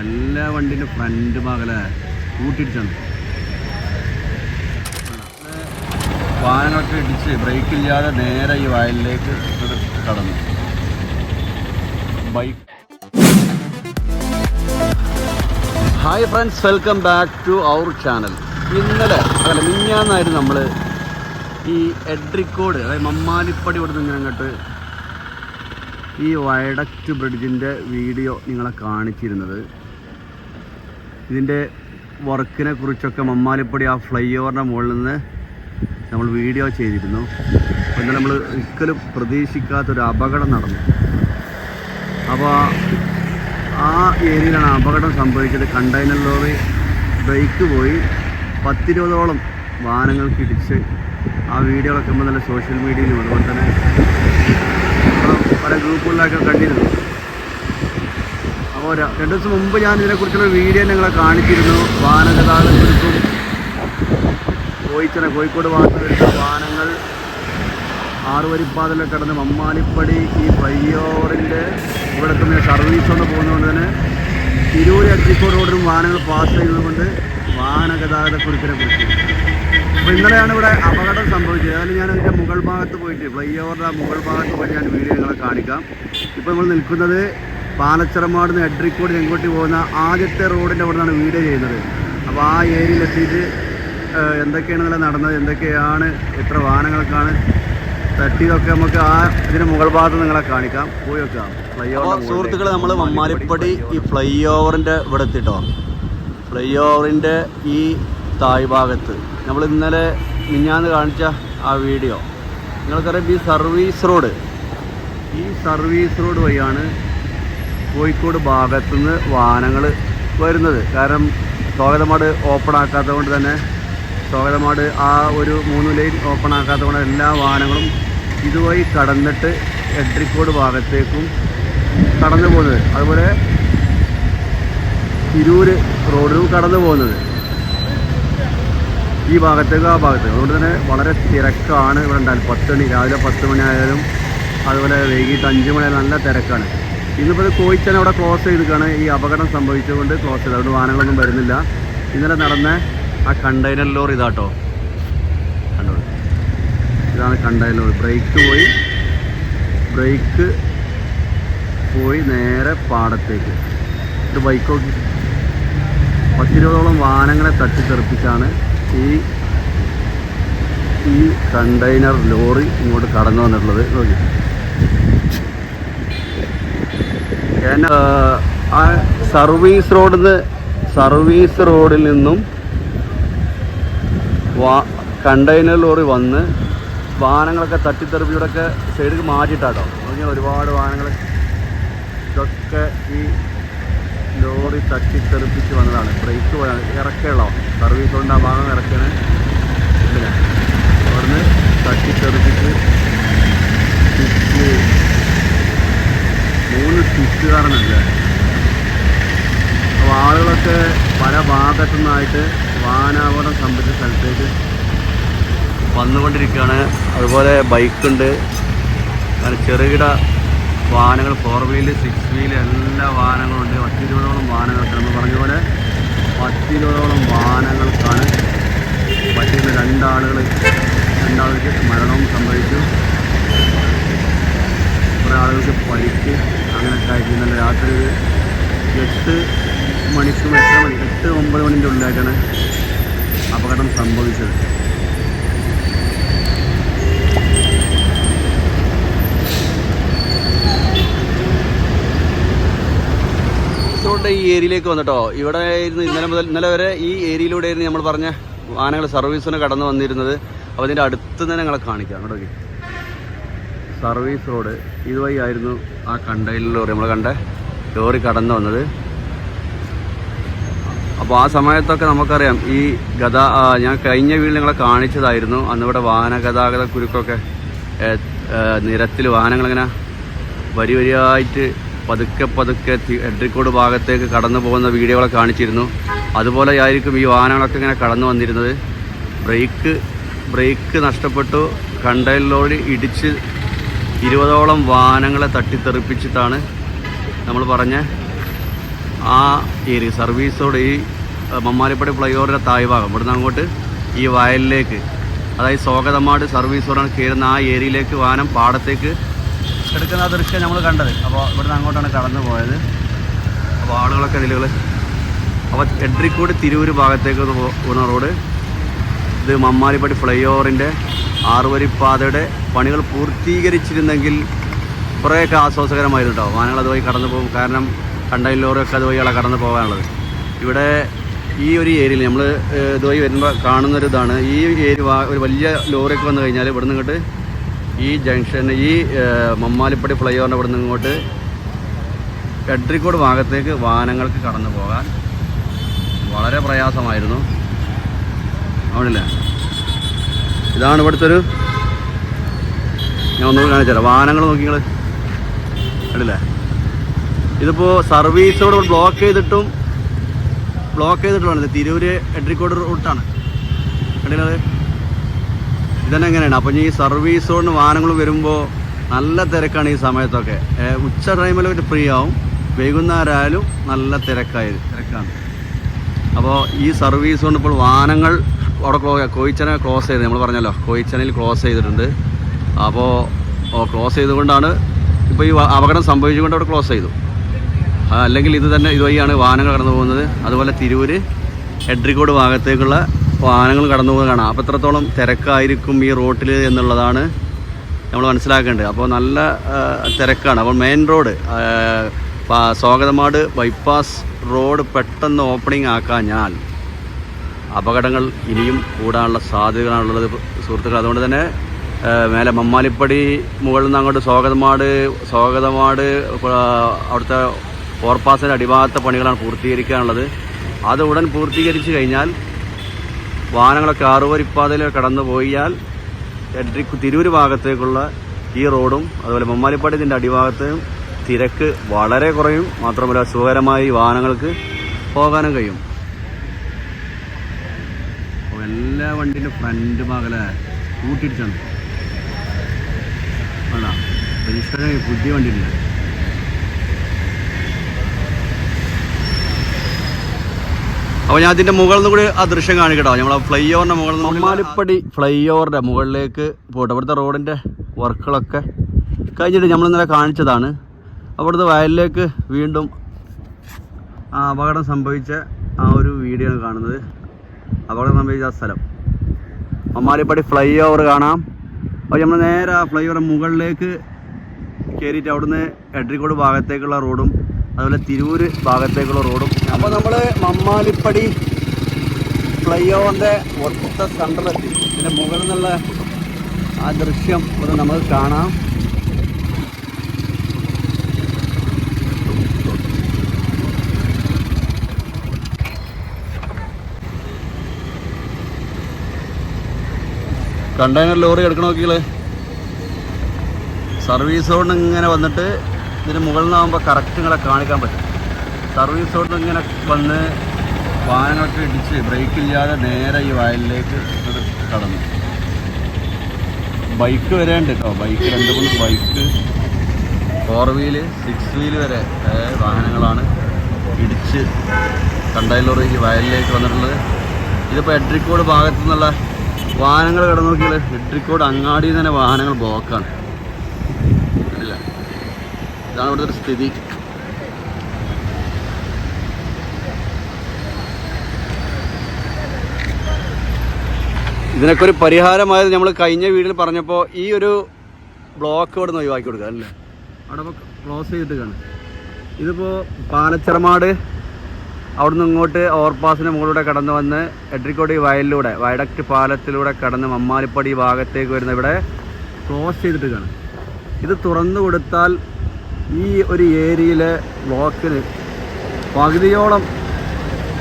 എല്ലാ വണ്ടിന്റെ ഫ്രണ്ട് ഭാഗല കൂട്ടിയിടിച്ചാണ്. വാഹനങ്ങളൊക്കെ ഇടിച്ച് ബ്രേക്ക് ഇല്ലാതെ നേരെ ഈ വയലിലേക്ക് കടന്നു. Bike hi friends welcome back to our channel ഇന്നലെ അല്ല മിഞ്ഞാന്നായിരുന്നു നമ്മൾ ഈ എഡ്രിക്കോട് അതായത് മമ്മാലിപ്പടി ഇവിടെ നിന്ന് അങ്ങോട്ട് ഈ വയഡക്റ്റ് ബ്രിഡ്ജിന്റെ വീഡിയോ നിങ്ങളെ കാണിച്ചിരുന്നത്. ഇതിന്റെ വർക്കിനെ കുറിച്ചൊക്കെ മമ്മാലിപ്പടി ആ ഫ്ലൈ ഓവറിന്റെ മുകളിൽ നിന്ന് നമ്മൾ വീഡിയോ ചെയ്തിരുന്നു. ഇന്നലെ നമ്മൾ ഒരിക്കലും പ്രതീക്ഷിക്കാത്തൊരു അപകടം നടന്നു. അപ്പോൾ ആ ഏരിയയിലാണ് അപകടം സംഭവിച്ചത്. കണ്ടെയ്നർ ലോറി ബ്രേക്ക് പോയി. പത്തിരുപതോളം വാഹനങ്ങൾക്ക് ഇടിച്ച് ആ വീഡിയോകളൊക്കെ നമ്മൾ നല്ല സോഷ്യൽ മീഡിയയിലും അതുപോലെ തന്നെ പല ഗ്രൂപ്പുകളിലൊക്കെ കണ്ടിരുന്നു. അപ്പോൾ രണ്ടു ദിവസം മുമ്പ് ഞാൻ ഇതിനെക്കുറിച്ചുള്ള വീഡിയോ നിങ്ങളെ കാണിച്ചിരുന്നു. വാഹനഗതാഗതത്തിനും കോയിച്ചന കോഴിക്കോട് ഭാഗത്ത് വാഹനങ്ങൾ. ആറുവരിപ്പാതല കടന്ന് മമ്മാലിപ്പടി ഈ പയ്യോറിന്റെ ഇവിടെ തന്നെ സർവീസ് കൊണ്ട് പോകുന്നതുകൊണ്ട് തന്നെ തിരൂർ അട്ടിക്കോട് റോഡിലും വാഹനങ്ങൾ പാസ് ചെയ്യുന്നതുകൊണ്ട് വാഹന ഗതാഗത കുറിപ്പിനെ കുറിച്ച്. അപ്പോൾ ഇന്നലെയാണ് ഇവിടെ അപകടം സംഭവിച്ചത്. അതായത് ഞാൻ അതിന്റെ മുകൾ ഭാഗത്ത് പോയിട്ട് ഓവറിന്റെ മുകൾ ഭാഗത്ത് പോയിട്ട് ഞാൻ വീഡിയോ നിങ്ങളെ കാണിക്കാം. ഇപ്പോൾ നമ്മൾ നിൽക്കുന്നത് പാലച്ചിറമാട് നിന്ന് എഡ്രിക്കോട് ചെങ്കോട്ടി പോകുന്ന ആദ്യത്തെ റോഡിന്റെ അവിടെ നിന്നാണ് വീഡിയോ ചെയ്യുന്നത്. അപ്പോൾ ആ ഏരിയയിലെത്തിയിട്ട് എത്തിയിട്ട് എന്തൊക്കെയാണ് നടന്നത് എന്തൊക്കെയാണ് എത്ര വാഹനങ്ങൾക്കാണ് തട്ടിയതൊക്കെ നമുക്ക് ആ ഇതിന് മുകൾ ഭാഗത്ത് നിങ്ങളെ കാണിക്കാം. പോയി വെക്കാം ഫ്ലൈ ഓവർ സുഹൃത്തുക്കൾ നമ്മൾ മമ്മാലിപ്പടി ഈ ഫ്ലൈ ഓവറിന്റെ ഇവിടെ എത്തിട്ടോ? ഫ്ലൈ ഓവറിന്റെ ഈ താഴ്ഭാഗത്ത് നമ്മൾ ഇന്നലെ മിഞ്ഞാന്ന് കാണിച്ച ആ വീഡിയോ. നിങ്ങൾക്കറിയാം ഈ സർവീസ് റോഡ്. ഈ സർവീസ് റോഡ് വഴിയാണ് കോഴിക്കോട് ഭാഗത്തുനിന്ന് വാഹനങ്ങൾ വരുന്നത്. കാരണം സ്വാഗതമാട് ഓപ്പൺ ആക്കാത്തത് കൊണ്ട് തന്നെ സ്വാഗതമാട് ആ ഒരു മൂന്ന് ലൈൻ ഓപ്പൺ ആക്കാത്തത് കൊണ്ട് എല്ലാ വാഹനങ്ങളും ഇതുവഴി കടന്നിട്ട് എഡ്രിക്കോട് ഭാഗത്തേക്കും കടന്നു പോകുന്നത്. അതുപോലെ തിരൂര് റോഡിലും കടന്നു പോകുന്നത്. ഈ ഭാഗത്തേക്ക് ആ ഭാഗത്തേക്ക്. അതുകൊണ്ട് തന്നെ വളരെ തിരക്കാണ് ഇവിടെ ഉണ്ടായാലും പത്ത് മണി രാവിലെ പത്ത് മണി ആയാലും അതുപോലെ വൈകിട്ട് അഞ്ച് മണി നല്ല തിരക്കാണ്. ഇന്നിപ്പോൾ ഇത് കോയിച്ചൻ അവിടെ ക്ലോസ് ചെയ്തിരിക്കുകയാണ്. ഈ അപകടം സംഭവിച്ചുകൊണ്ട് ക്ലോസ് ചെയ്തത് അതുകൊണ്ട് വാഹനങ്ങളൊന്നും വരുന്നില്ല. ഇന്നലെ നടന്ന ആ കണ്ടെയ്നർ ലോറി ഇതാട്ടോ. കണ്ടോളൂ ഇതാണ് കണ്ടെയ്നർ ലോറി ബ്രേക്ക് പോയി. ബ്രേക്ക് പോയി നേരെ പാടത്തേക്ക്. ഇത് ബൈക്ക് നോക്കി പത്തിരുപതോളം വാഹനങ്ങളെ തട്ടിത്തെറിപ്പിച്ചാണ് ഈ ഈ കണ്ടെയ്നർ ലോറി ഇങ്ങോട്ട് കടന്നു വന്നിട്ടുള്ളത്. നോക്കി ഞാൻ സർവീസ് റോഡിൽ നിന്ന് സർവീസ് റോഡിൽ നിന്നും കണ്ടെയ്നർ ലോറി വന്ന് വാഹനങ്ങളൊക്കെ തട്ടിത്തെറിപ്പിലൂടെയൊക്കെ സൈഡിൽ മാറ്റിയിട്ടാട്ടോ. അങ്ങനെ ഒരുപാട് വാഹനങ്ങൾ ഇതൊക്കെ ഈ ലോറി തട്ടിത്തെറിപ്പിച്ച് വന്നതാണ്. ബ്രേക്ക് പോയാണ് ഇറക്കുള്ള സർവീസ് കൊണ്ട് ആ ഭാഗം ഇറക്കണേ ഇല്ല അവിടുന്ന് തട്ടിത്തെറിപ്പിച്ച് സ്റ്റിച്ചുകാരനുണ്ട് അപ്പോൾ ആളുകളൊക്കെ പല ഭാഗത്തു നിന്നായിട്ട് വാഹനാപകടം സംബന്ധിച്ച സ്ഥലത്തേക്ക് വന്നുകൊണ്ടിരിക്കുകയാണ്. അതുപോലെ ബൈക്കുണ്ട് അങ്ങനെ ചെറുകിട വാഹനങ്ങൾ ഫോർ വീൽ സിക്സ് വീൽ എല്ലാ വാഹനങ്ങളും ഉണ്ട്. പത്തിരുപതോളം വാഹനങ്ങളൊക്കെ നമ്മൾ പറഞ്ഞ പോലെ പത്തിരുപതോളം വാഹനങ്ങൾക്കാണ് പറ്റുന്ന രണ്ടാളുകൾ രണ്ടാളുകൾക്ക് മരണവും സംഭവിച്ചു. കുറേ ആളുകൾക്ക് പരിക്ക് ആയിട്ട് ഇന്നലെ രാത്രി ഒരു എട്ട് മണിക്കും എത്ര മണി എട്ട് ഒമ്പത് മണിന്റെ ഉള്ളിലായിട്ടാണ് അപകടം സംഭവിച്ചത്. ഈ ഏരിയയിലേക്ക് വന്നിട്ടോ? ഇവിടെ ഇരുന്ന് ഇന്നലെ മുതൽ ഇന്നലെ വരെ ഈ ഏരിയയിലൂടെ ആയിരുന്നു നമ്മൾ പറഞ്ഞ വാഹനങ്ങൾ സർവീസിന് കടന്നു വന്നിരുന്നത്. അപ്പോൾ ഇതിന്റെ അടുത്ത് തന്നെ ഞങ്ങളെ കാണിക്കാം. അങ്ങോട്ട് നോക്കി. സർവീസ് റോഡ് ഇതുവഴി ആയിരുന്നു ആ കണ്ടെയ്നർ ലോറി. നമ്മൾ കണ്ട ലോറി കടന്നു വന്നത്. അപ്പോൾ ആ സമയത്തൊക്കെ നമുക്കറിയാം ഈ ഗതാ ഞാൻ കഴിഞ്ഞ വീട്ടിൽ നിങ്ങളെ കാണിച്ചതായിരുന്നു. അന്ന് ഇവിടെ വാഹന ഗതാഗത കുരുക്കൊക്കെ നിരത്തിൽ വാഹനങ്ങളിങ്ങനെ വരി വരിയായിട്ട് പതുക്കെ പതുക്കെ എഡ്രിക്കോട് ഭാഗത്തേക്ക് കടന്നു പോകുന്ന വീഡിയോകളെ കാണിച്ചിരുന്നു. അതുപോലെ ആയിരിക്കും ഈ വാഹനങ്ങളൊക്കെ ഇങ്ങനെ കടന്നു വന്നിരുന്നത്. ബ്രേക്ക് ബ്രേക്ക് നഷ്ടപ്പെട്ടു. കണ്ടെയ്നർ ലോറി ഇടിച്ച് ഇരുപതോളം വാഹനങ്ങളെ തട്ടിത്തെറിപ്പിച്ചിട്ടാണ് നമ്മൾ പറഞ്ഞ ആ ഏരിയ. സർവീസോട് ഈ മമ്മാലിപ്പടി ഫ്ലൈ ഓവറിന്റെ താഴ്ഭാഗം. ഇവിടുന്ന് അങ്ങോട്ട് ഈ വയലിലേക്ക് അതായത് സ്വാഗതമാട് സർവീസ് റോഡാണ് കയറുന്ന ആ ഏരിയയിലേക്ക് വാഹനം പാടത്തേക്ക് എടുക്കുന്ന ദൃശ്യം നമ്മൾ കണ്ടത്. അപ്പോൾ ഇവിടുന്ന് അങ്ങോട്ടാണ് കടന്നു പോയത്. അപ്പോൾ ആളുകളൊക്കെ നിലകൾ അപ്പോൾ എഡ്രിക്കോട് തിരൂര് ഭാഗത്തേക്ക് പോകുന്ന റോഡ്. ഇത് മമ്മാലിപ്പടി ഫ്ലൈ ഓവറിന്റെ ആറുവരിപ്പാതയുടെ പണികൾ പൂർത്തീകരിച്ചിരുന്നെങ്കിൽ കുറേയൊക്കെ ആശ്വാസകരമായിരുന്നു കേട്ടോ വാഹനങ്ങൾ അതുവഴി കടന്നു പോകും. കാരണം കണ്ടെയ്നർ ലോറിയൊക്കെ അതുവഴിയാണ് കടന്നു പോകാനുള്ളത്. ഇവിടെ ഈ ഒരു ഏരിയയിൽ നമ്മൾ ഇതുവഴി വരുമ്പോൾ കാണുന്നൊരു ഇതാണ് ഈ ഏരിയ ഒരു വലിയ ലോറിയൊക്കെ വന്നു കഴിഞ്ഞാൽ ഇവിടെ നിന്നിട്ട് ഈ ജംഗ്ഷൻ ഈ മമ്മാലിപ്പടി ഫ്ലൈ ഓവറിന്റെ ഇവിടെ ഇങ്ങോട്ട് എഡ്രിക്കോട് ഭാഗത്തേക്ക് വാഹനങ്ങൾക്ക് കടന്നു പോകാൻ വളരെ പ്രയാസമായിരുന്നു. ആവണില്ലേ ഇതാണ് ഇവിടുത്തെ ഒരു ഞാൻ ഒന്നുകൂടി കാണിച്ചുതരാം വാഹനങ്ങൾ നോക്കി അടില്ലേ ഇതിപ്പോൾ സർവീസോട് ബ്ലോക്ക് ചെയ്തിട്ടും ബ്ലോക്ക് ചെയ്തിട്ടുമാണ് ഇത് തിരൂര് എഡ്രിക്കോട് റൂട്ടാണ്. കണ്ടില്ലേ ഇതന്നെ എങ്ങനെയാണ്? അപ്പം ഈ സർവീസോട് വാഹനങ്ങൾ വരുമ്പോൾ നല്ല തിരക്കാണ് ഈ സമയത്തൊക്കെ. ഉച്ച ഒരു ഫ്രീ ആവും. വൈകുന്നേരം ആയാലും നല്ല തിരക്കായി തിരക്കാണ്. അപ്പോൾ ഈ സർവീസ് കൊണ്ട് ഇപ്പോൾ വാഹനങ്ങൾ അവിടെ ക്ലോ കോയിച്ചനെ ക്ലോസ് ചെയ്ത് നമ്മൾ പറഞ്ഞല്ലോ കോയിച്ചനയിൽ ക്ലോസ് ചെയ്തിട്ടുണ്ട്. അപ്പോൾ ക്ലോസ് ചെയ്തുകൊണ്ടാണ് ഇപ്പോൾ ഈ അപകടം സംഭവിച്ചുകൊണ്ട് അവിടെ ക്ലോസ് ചെയ്തു. അല്ലെങ്കിൽ ഇത് തന്നെ ഇതുവഴിയാണ് വാഹനങ്ങൾ കടന്നു പോകുന്നത്. അതുപോലെ തിരൂര് എഡ്രിക്കോട് ഭാഗത്തേക്കുള്ള വാഹനങ്ങൾ കടന്നു പോകുന്നത് കാണാം. അപ്പോൾ എത്രത്തോളം തിരക്കായിരിക്കും ഈ റോട്ടിൽ എന്നുള്ളതാണ് നമ്മൾ മനസ്സിലാക്കേണ്ടത്. അപ്പോൾ നല്ല തിരക്കാണ്. അപ്പോൾ main road Swagathamad bypass road പെട്ടെന്ന് ഓപ്പണിംഗ് ആക്കാഞ്ഞാൽ അപകടങ്ങൾ ഇനിയും കൂടാനുള്ള സാധ്യതകളാണുള്ളത്. സുഹൃത്തുക്കൾ അതുകൊണ്ട് തന്നെ മേലെ മമ്മാലിപ്പടി മുകളിൽ നിന്ന് അങ്ങോട്ട് സ്വാഗതമാട് സ്വാഗതമാട് അവിടുത്തെ ഓർപ്പാസിന്റെ അടിഭാഗത്തെ പണികളാണ് പൂർത്തീകരിക്കാനുള്ളത്. അത് ഉടൻ പൂർത്തീകരിച്ച് കഴിഞ്ഞാൽ വാഹനങ്ങളൊക്കെ ആറുവരിപ്പാതയിൽ കടന്നു പോയാൽ തിരൂർ ഭാഗത്തേക്കുള്ള ഈ റോഡും അതുപോലെ മമ്മാലിപ്പാടി ഇതിന്റെ അടിഭാഗത്ത് തിരക്ക് വളരെ കുറയും. മാത്രമല്ല സുഖകരമായി വാഹനങ്ങൾക്ക് പോകാനും കഴിയും അപ്പോൾ എല്ലാ വണ്ടിന്റെ ഫ്രണ്ട് ഭാഗലെ കൂട്ടിയിടിച്ചാണ്. അല്ല രജിസ്റ്റർ പുതിയ വണ്ടിയില്ല? അപ്പോൾ ഞാൻ അതിന്റെ മുകളിൽ നിന്ന് കൂടി ആ ദൃശ്യം കാണിക്കട്ടോ. നമ്മൾ ഫ്ലൈ ഓവറിന്റെ മുകളിൽ നിന്ന് മാലിപ്പടി ഫ്ലൈ ഓവറിന്റെ മുകളിലേക്ക് പോട്ടെ. ഇവിടുത്തെ റോഡിന്റെ വർക്കുകളൊക്കെ കഴിഞ്ഞിട്ട് നമ്മൾ ഇന്നലെ കാണിച്ചതാണ്. അവിടുത്തെ വയലിലേക്ക് വീണ്ടും ആ അപകടം സംഭവിച്ച ആ ഒരു വീഡിയോ ആണ് കാണുന്നത്. അപകടം സംഭവിച്ച സ്ഥലം. മമ്മാലിപ്പടി ഫ്ലൈ ഓവർ കാണാം. അപ്പോൾ നമ്മൾ നേരെ ആ ഫ്ലൈ ഓവർ മുകളിലേക്ക് കയറിയിട്ട് അവിടുന്ന് എഡ്രിക്കോട് ഭാഗത്തേക്കുള്ള റോഡും അതുപോലെ തിരൂര് ഭാഗത്തേക്കുള്ള റോഡും അപ്പോൾ നമ്മൾ മമ്മാലിപ്പടി ഫ്ലൈ ഓവറിന്റെ ഒറ്റ സെന്ററിലെത്തി ഇതിന്റെ മുകളിൽ നിന്നുള്ള ആ ദൃശ്യം ഇവിടെ നമുക്ക് കാണാം. കണ്ടെയ്നർ ലോറി എടുക്കണ നോക്കിയാൽ സർവീസ് റോഡിന് ഇങ്ങനെ വന്നിട്ട് ഇതിന് മുകളിൽ നിന്നാകുമ്പോൾ കറക്റ്റ് നിങ്ങളെ കാണിക്കാൻ പറ്റും. സർവീസ് റോഡിന് ഇങ്ങനെ വന്ന് വാഹനങ്ങളൊക്കെ ഇടിച്ച് ബ്രേക്ക് ഇല്ലാതെ നേരെ ഈ വയലിലേക്ക് കടന്നു. ബൈക്ക് വരെ ഉണ്ട് കേട്ടോ ബൈക്ക് രണ്ട് മൂന്ന് bike four wheel six wheel വരെ വാഹനങ്ങളാണ് ഇടിച്ച് കണ്ടെയ്നർ ഈ വയലിലേക്ക് വന്നിട്ടുള്ളത്. ഇതിപ്പോൾ എട്രിക്കോട് ഭാഗത്തു നിന്നുള്ള വാഹനങ്ങൾ കിടന്നു നോക്കിയാൽ ഹെഡ്രിക്കോട് നിന്ന് തന്നെ വാഹനങ്ങൾ ബ്ലോക്കാണ് ഇതാണ് ഇവിടുത്തെ ഒരു സ്ഥിതി. ഇതിനൊക്കെ ഒരു പരിഹാരമായത് നമ്മൾ കഴിഞ്ഞ വീട്ടിൽ പറഞ്ഞപ്പോൾ ഈ ഒരു ബ്ലോക്ക് ഇവിടെ നിന്ന് ഒഴിവാക്കി കൊടുക്കുക അല്ലേ അവിടെ ക്ലോസ് ചെയ്തിട്ട് കാണും. ഇതിപ്പോൾ പാലച്ചിറമാട് അവിടുന്ന് ഇങ്ങോട്ട് ഓവർപാസിന് മുകളിലൂടെ കടന്നു വന്ന് എട്രിക്കോടി വയലിലൂടെ വയഡക്റ്റ് പാലത്തിലൂടെ കടന്ന് മമ്മാലിപ്പടി ഭാഗത്തേക്ക് വരുന്ന ഇവിടെ ക്ലോസ് ചെയ്തിട്ട് കാണും ഇത് തുറന്നു കൊടുത്താൽ ഈ ഒരു ഏരിയയിലെ ബ്ലോക്കിന് പകുതിയോളം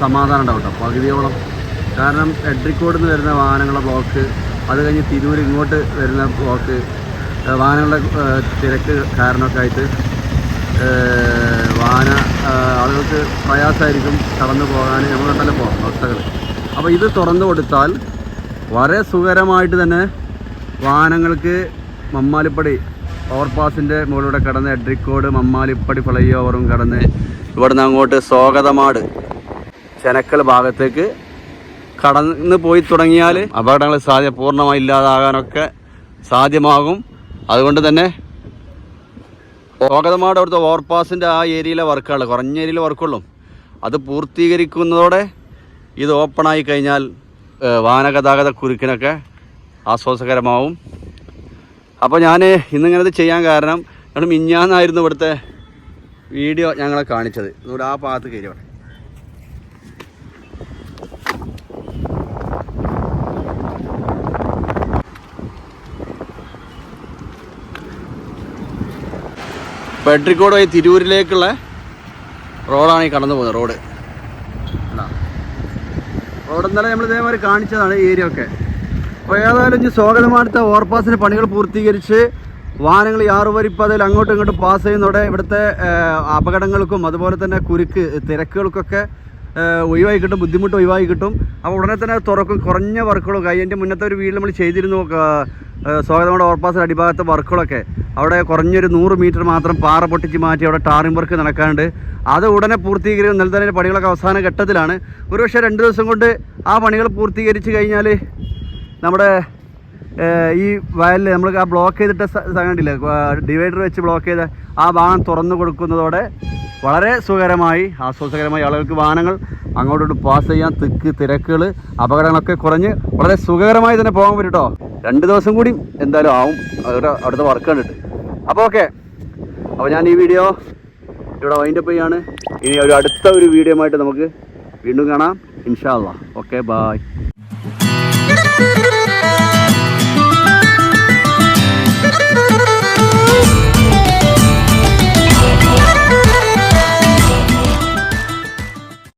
സമാധാനം ഉണ്ടാവും കേട്ടോ പകുതിയോളം. കാരണം എഡ്രിക്കോട് നിന്ന് വരുന്ന വാഹനങ്ങളുടെ ബ്ലോക്ക് അത് കഴിഞ്ഞ് തിരൂർ ഇങ്ങോട്ട് വരുന്ന ബ്ലോക്ക് വാഹനങ്ങളുടെ തിരക്ക് കാരണമൊക്കെ ആയിട്ട് വാഹന ആളുകൾക്ക് പ്രയാസമായിരിക്കും കടന്നു പോകാൻ. നമ്മുടെ തന്നെ പോകാം അവസ്ഥകൾ. അപ്പോൾ ഇത് തുറന്നു കൊടുത്താൽ വളരെ സുഖകരമായിട്ട് തന്നെ വാഹനങ്ങൾക്ക് മമ്മാലിപ്പടി ഓവർപാസിന്റെ മുകളിലൂടെ കടന്ന് എഡ്രിക്കോട് മമ്മാലിപ്പടി ഫ്ലൈ ഓവറും കടന്ന് ഇവിടുന്ന് അങ്ങോട്ട് സ്വാഗതമാട് ചെനക്കൽ ഭാഗത്തേക്ക് കടന്ന് പോയി തുടങ്ങിയാൽ അപകടങ്ങൾ സാധ്യ പൂർണമായി ഇല്ലാതാകാനൊക്കെ സാധ്യമാകും. അതുകൊണ്ട് തന്നെ സ്വാഗതമാട് അവിടുത്തെ ഓവർപാസിന്റെ ആ ഏരിയയിലെ വർക്കുകൾ കുറഞ്ഞ ഏരിയയിലെ വർക്കുള്ളൂ. അത് പൂർത്തീകരിക്കുന്നതോടെ ഇത് ഓപ്പണായി കഴിഞ്ഞാൽ വാഹനഗതാഗത കുരുക്കിനൊക്കെ ആശ്വാസകരമാവും. അപ്പോൾ ഞാൻ ഇന്നിങ്ങനെ ചെയ്യാൻ കാരണം ഞങ്ങൾ മിഞ്ഞാന്നായിരുന്നു ഇവിടുത്തെ വീഡിയോ ഞങ്ങളെ കാണിച്ചത്. ഇവിടെ ആ ഭാഗത്ത് കയറി പെട്രിക്കോട് വഴി തിരൂരിലേക്കുള്ള റോഡാണ് ഈ കടന്നു പോകുന്നത് റോഡ്? റോഡ് ഇന്നലെ നമ്മൾ ഇതേമാതിരി കാണിച്ചതാണ് ഈ ഏരിയ ഒക്കെ. അപ്പോൾ ഏതായാലും ഈ സ്വാഗതമാനത്തെ ഓവർപാസിന്റെ പണികൾ പൂർത്തീകരിച്ച് വാഹനങ്ങൾ യാറുവരിപ്പതിൽ അങ്ങോട്ടും ഇങ്ങോട്ടും പാസ് ചെയ്യുന്നതോടെ ഇവിടുത്തെ അപകടങ്ങൾക്കും അതുപോലെ തന്നെ കുരുക്ക് തിരക്കുകൾക്കൊക്കെ ഒഴിവായി കിട്ടും ബുദ്ധിമുട്ട് ഒഴിവായി കിട്ടും. അപ്പോൾ ഉടനെ തന്നെ തുറക്കും. കുറഞ്ഞ വർക്കുകളും അതിന്റെ മുന്നത്തെ ഒരു വീട് നമ്മൾ ചെയ്തിരുന്നു സ്വാഗതമാട് ഓവർപാസിന്റെ അടിഭാഗത്തെ വർക്കുകളൊക്കെ. അവിടെ കുറഞ്ഞൊരു നൂറ് മീറ്റർ മാത്രം പാറ പൊട്ടിച്ച് മാറ്റി അവിടെ ടാറിംഗ് വർക്ക് നടക്കാണ്ട് അത് ഉടനെ പൂർത്തീകരിക്കും. ഇന്നലെ പണികളൊക്കെ അവസാന ഘട്ടത്തിലാണ്. ഒരുപക്ഷെ രണ്ട് ദിവസം കൊണ്ട് ആ പണികൾ പൂർത്തീകരിച്ച് കഴിഞ്ഞാൽ നമ്മുടെ ഈ വയലിൽ നമ്മൾ ആ ബ്ലോക്ക് ചെയ്തിട്ട സ- ഡിവൈഡർ വെച്ച് ബ്ലോക്ക് ചെയ്ത ആ വാഹനം തുറന്നു കൊടുക്കുന്നതോടെ വളരെ സുഖകരമായി ആശ്വാസകരമായി ആളുകൾക്ക് വാഹനങ്ങൾ അങ്ങോട്ടോട്ട് പാസ് ചെയ്യാൻ തിക്ക് തിരക്കുകൾ അപകടങ്ങളൊക്കെ കുറഞ്ഞ് വളരെ സുഖകരമായി തന്നെ പോകാൻ പറ്റും രണ്ട് ദിവസം കൂടി എന്തായാലും ആവും. അവരുടെ അവിടുത്തെ വർക്ക് കണ്ടിട്ട്. അപ്പോൾ ഓക്കെ അപ്പോൾ ഞാൻ ഈ വീഡിയോ ഇവിടെ വൈൻഡപ്പ് ചെയ്യാണ്. ഇനി ഒരു അടുത്ത ഒരു വീഡിയോ ആയിട്ട് നമുക്ക് വീണ്ടും കാണാം. ഇൻഷാ അല്ലാ ഓക്കെ ബായ്.